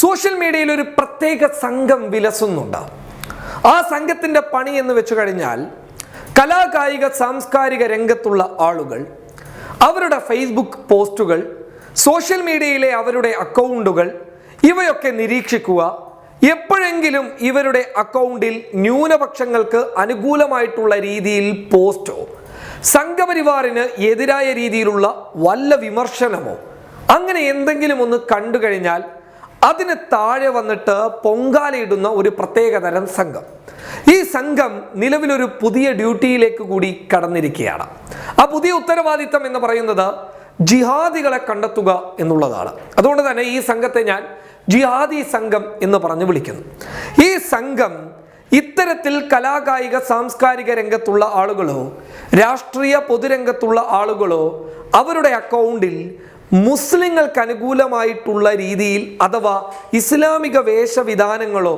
Social മീഡിയയിൽ ഒരു പ്രത്യേക സംഘം വിലസുന്നുണ്ട് ആ സംഘത്തിന്റെ പണി എന്ന് വെച്ചു കഴിഞ്ഞാൽ കലാകായിക സാംസ്കാരിക രംഗത്തുള്ള ആളുകൾ അവരുടെ ഫേസ്ബുക്ക് പോസ്റ്റുകൾ സോഷ്യൽ മീഡിയയിലെ അവരുടെ അക്കൗണ്ടുകൾ ഇവയൊക്കെ നിരീക്ഷിക്കുക. എപ്പോഴെങ്കിലും ഇവരുടെ അക്കൗണ്ടിൽ ന്യൂനപക്ഷങ്ങൾക്ക് അനുകൂലമായിട്ടുള്ള രീതിയിൽ പോസ്റ്റോ സംഘപരിവാറിന് എതിരായ രീതിയിലുള്ള വല്ല വിമർശനമോ അങ്ങനെ എന്തെങ്കിലും ഒന്ന് കണ്ടു കഴിഞ്ഞാൽ അതിന് താഴെ വന്നിട്ട് പൊങ്കാലയിടുന്ന ഒരു പ്രത്യേകതരം സംഘം. ഈ സംഘം നിലവിലൊരു പുതിയ ഡ്യൂട്ടിയിലേക്ക് കൂടി കടന്നിരിക്കുകയാണ്. ആ പുതിയ ഉത്തരവാദിത്തം എന്ന് പറയുന്നത് ജിഹാദികളെ കണ്ടെത്തുക എന്നുള്ളതാണ്. അതുകൊണ്ട് തന്നെ ഈ സംഘത്തെ ഞാൻ ജിഹാദി സംഘം എന്ന് പറഞ്ഞു വിളിക്കുന്നു. ഈ സംഘം ഇത്തരത്തിൽ കലാകായിക സാംസ്കാരിക രംഗത്തുള്ള ആളുകളോ രാഷ്ട്രീയ പൊതുരംഗത്തുള്ള ആളുകളോ അവരുടെ അക്കൗണ്ടിൽ മുസ്ലിങ്ങൾക്ക് അനുകൂലമായിട്ടുള്ള രീതിയിൽ അഥവാ ഇസ്ലാമിക വേഷവിധാനങ്ങളോ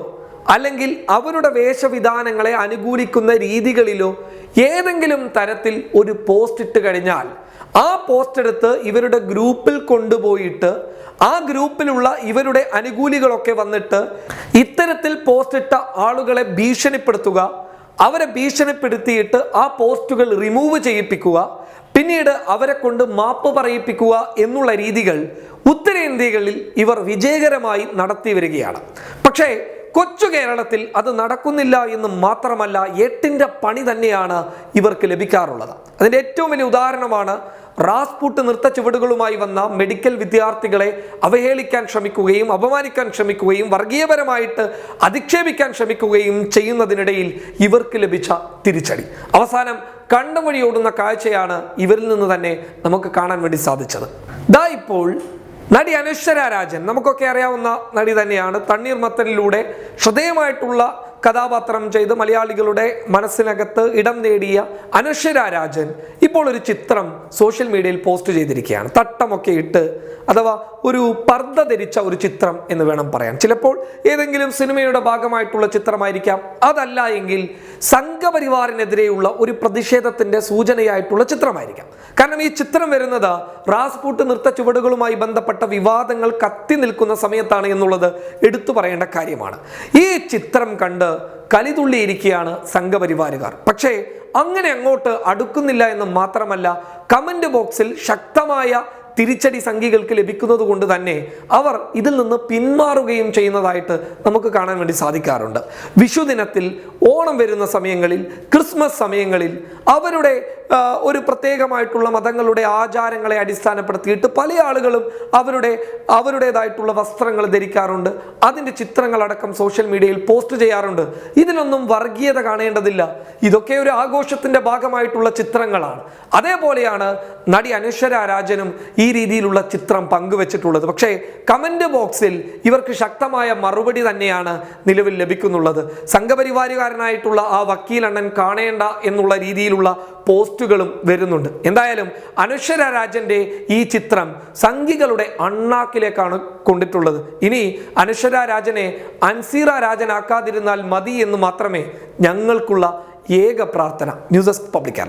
അല്ലെങ്കിൽ അവരുടെ വേഷവിധാനങ്ങളെ അനുകൂലിക്കുന്ന രീതികളിലോ ഏതെങ്കിലും തരത്തിൽ ഒരു പോസ്റ്റ് ഇട്ട് കഴിഞ്ഞാൽ ആ പോസ്റ്റ് എടുത്ത് ഇവരുടെ ഗ്രൂപ്പിൽ കൊണ്ടുപോയിട്ട് ആ ഗ്രൂപ്പിലുള്ള ഇവരുടെ അനുകൂലികളൊക്കെ വന്നിട്ട് ഇത്തരത്തിൽ പോസ്റ്റ് ഇട്ട ആളുകളെ ഭീഷണിപ്പെടുത്തുക അവരെ ഭീഷണിപ്പെടുത്തിയിട്ട് ആ പോസ്റ്റുകൾ റിമൂവ് ചെയ്യിപ്പിക്കുക പിന്നീട് അവരെ കൊണ്ട് മാപ്പ് പറയിപ്പിക്കുക എന്നുള്ള രീതികൾ ഉത്തരേന്ത്യകളിൽ ഇവർ വിജയകരമായി നടത്തി വരികയാണ്. പക്ഷേ കൊച്ചു കേരളത്തിൽ അത് നടക്കുന്നില്ല എന്ന് മാത്രമല്ല എട്ടിന്റെ പണി തന്നെയാണ് ഇവർക്ക് ലഭിക്കാറുള്ളത്. അതിന്റെ ഏറ്റവും വലിയ ഉദാഹരണമാണ് റാസ്പൂട്ട് നൃത്ത ചുവടുകളുമായി വന്ന മെഡിക്കൽ വിദ്യാർത്ഥികളെ അവഹേളിക്കാൻ ശ്രമിക്കുകയും അപമാനിക്കാൻ ശ്രമിക്കുകയും വർഗീയപരമായിട്ട് അധിക്ഷേപിക്കാൻ ശ്രമിക്കുകയും ചെയ്യുന്നതിനിടയിൽ ഇവർക്ക് ലഭിച്ച തിരിച്ചടി. അവസാനം കണ്ടം ഓടുന്ന കാഴ്ചയാണ് ഇവരിൽ നിന്ന് തന്നെ നമുക്ക് കാണാൻ വേണ്ടി സാധിച്ചത്. ദാ ഇപ്പോൾ നടി അനശ്വര രാജൻ നമുക്കൊക്കെ അറിയാവുന്ന നടി തന്നെയാണ്. തണ്ണീർ മത്തലിലൂടെ ശ്രദ്ധേയമായിട്ടുള്ള കഥാപാത്രം ചെയ്ത് മലയാളികളുടെ മനസ്സിനകത്ത് ഇടം നേടിയ അനശ്വര രാജൻ ഇപ്പോൾ ഒരു ചിത്രം സോഷ്യൽ മീഡിയയിൽ പോസ്റ്റ് ചെയ്തിരിക്കുകയാണ്. തട്ടമൊക്കെ ഇട്ട് അഥവാ ഒരു പർദ്ദ ധരിച്ച ഒരു ചിത്രം എന്ന് വേണം പറയാൻ. ചിലപ്പോൾ ഏതെങ്കിലും സിനിമയുടെ ഭാഗമായിട്ടുള്ള ചിത്രമായിരിക്കാം. അതല്ല എങ്കിൽ സംഘപരിവാറിനെതിരെയുള്ള ഒരു പ്രതിഷേധത്തിന്റെ സൂചനയായിട്ടുള്ള ചിത്രമായിരിക്കാം. കാരണം ഈ ചിത്രം വരുന്നത് റാസ്പൂട്ട് നൃത്ത ചുവടുകളുമായി ബന്ധപ്പെട്ട വിവാദങ്ങൾ കത്തി നിൽക്കുന്ന സമയത്താണ് എന്നുള്ളത് എടുത്തു പറയേണ്ട കാര്യമാണ്. ഈ ചിത്രം കണ്ട് കലിതുള്ളിയിരിക്കുകയാണ് സംഘപരിവാരുകാർ പക്ഷേ അങ്ങനെ അങ്ങോട്ട് അടുക്കുന്നില്ല എന്ന് മാത്രമല്ല കമന്റ് ബോക്സിൽ ശക്തമായ തിരിച്ചടി സംഖ്യകൾക്ക് ലഭിക്കുന്നത് കൊണ്ട് തന്നെ അവർ ഇതിൽ നിന്ന് പിന്മാറുകയും ചെയ്യുന്നതായിട്ട് നമുക്ക് കാണാൻ വേണ്ടി സാധിക്കാറുണ്ട്. വിഷുദിനത്തിൽ ഓണം വരുന്ന സമയങ്ങളിൽ ക്രിസ്മസ് സമയങ്ങളിൽ അവരുടെ ഒരു പ്രത്യേകമായിട്ടുള്ള മതങ്ങളുടെ ആചാരങ്ങളെ അടിസ്ഥാനപ്പെടുത്തിയിട്ട് പല ആളുകളും അവരുടെ അവരുടേതായിട്ടുള്ള വസ്ത്രങ്ങൾ ധരിക്കാറുണ്ട്. അതിന്റെ ചിത്രങ്ങളടക്കം സോഷ്യൽ മീഡിയയിൽ പോസ്റ്റ് ചെയ്യാറുണ്ട്. ഇതിനൊന്നും വർഗീയത കാണേണ്ടതില്ല. ഇതൊക്കെ ഒരു ആഘോഷത്തിന്റെ ഭാഗമായിട്ടുള്ള ചിത്രങ്ങളാണ്. അതേപോലെയാണ് നടി അനുശ്വര രാജനും ഈ രീതിയിലുള്ള ചിത്രം പങ്കുവച്ചിട്ടുള്ളത്. പക്ഷേ കമന്റ് ബോക്സിൽ ഇവർക്ക് ശക്തമായ മറുപടി തന്നെയാണ് നിലവിൽ ലഭിക്കുന്നുള്ളത്. സംഘപരിവാരുകാരനായിട്ടുള്ള ആ വക്കീലണ്ണൻ കാണേണ്ട എന്നുള്ള രീതിയിലുള്ള പോസ്റ്റുകളും വരുന്നുണ്ട്. എന്തായാലും അനശ്വര ഈ ചിത്രം സംഘികളുടെ അണ്ണാക്കിലേക്കാണ് കൊണ്ടിട്ടുള്ളത്. ഇനി അനശ്വര രാജനെ അൻസീറ രാജനാക്കാതിരുന്നാൽ മതി എന്ന് മാത്രമേ ഞങ്ങൾക്കുള്ള ഏക പ്രാർത്ഥന. News desk public